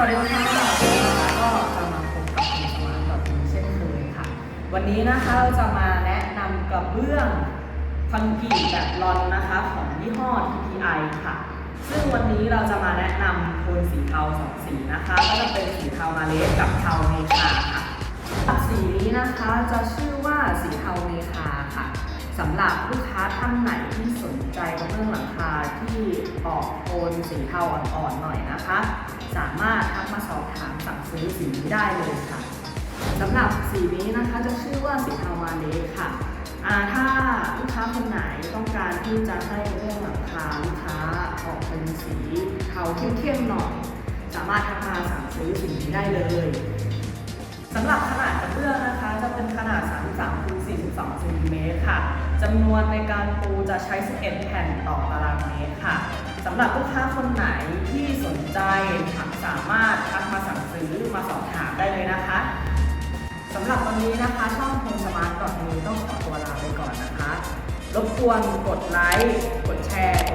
สวัสดีค่ะก็จะมาพบกับคุณสมาร์ทกับคุณเช่นเคยค่ะ วันนี้นะคะเราจะมาแนะนำกระเบื้องคอนกรีตแบบรอนนะคะ ของยี่ห้อ TPI ค่ะ ซึ่งวันนี้เราจะมาแนะนำโทนสีเทาสองสีนะคะ ก็จะเป็นสีเทามาเลสกับเทาเมคาค่ะ สีนี้นะคะจะชื่อว่าสีเทาเมคาค่ะสำหรับลูกค้าท่านไหนที่สนใจกระเบื้องหลังคาที่ออกโทนสีเทาอ่อนๆหน่อยนะคะ ส ซื้อสีนี้ได้เลยค่ะสำหรับสีนี้นะคะจะชื่อว่าสีเทามาเลค่ะถ้าลูกค้าคนไหนต้องการที่จะให้เรื่องหลังคาลูกค้าออกเป็นสีเทาเข้มๆหน่อยสามารถทักมาสั่งซื้อสีนี้ได้เลยสำหรับขนาดกระเบื้องนะคะ จะเป็นขนาด 33คูณ42เซนติเมตรค่ะจำนวนในการปูจะใช้ 11 แผ่นต่อตารางเมตรค่ะสำหรับลูกค้าคนไหนที่สนใจสามารถทัก หรือมาสอบถามได้เลยนะคะสำหรับวันนี้นะคะ ช่องโฮมสมาร์ทดอทมีต้องขอตัวลาไปก่อนนะคะ รบกวนกดไลค์ กดแชร์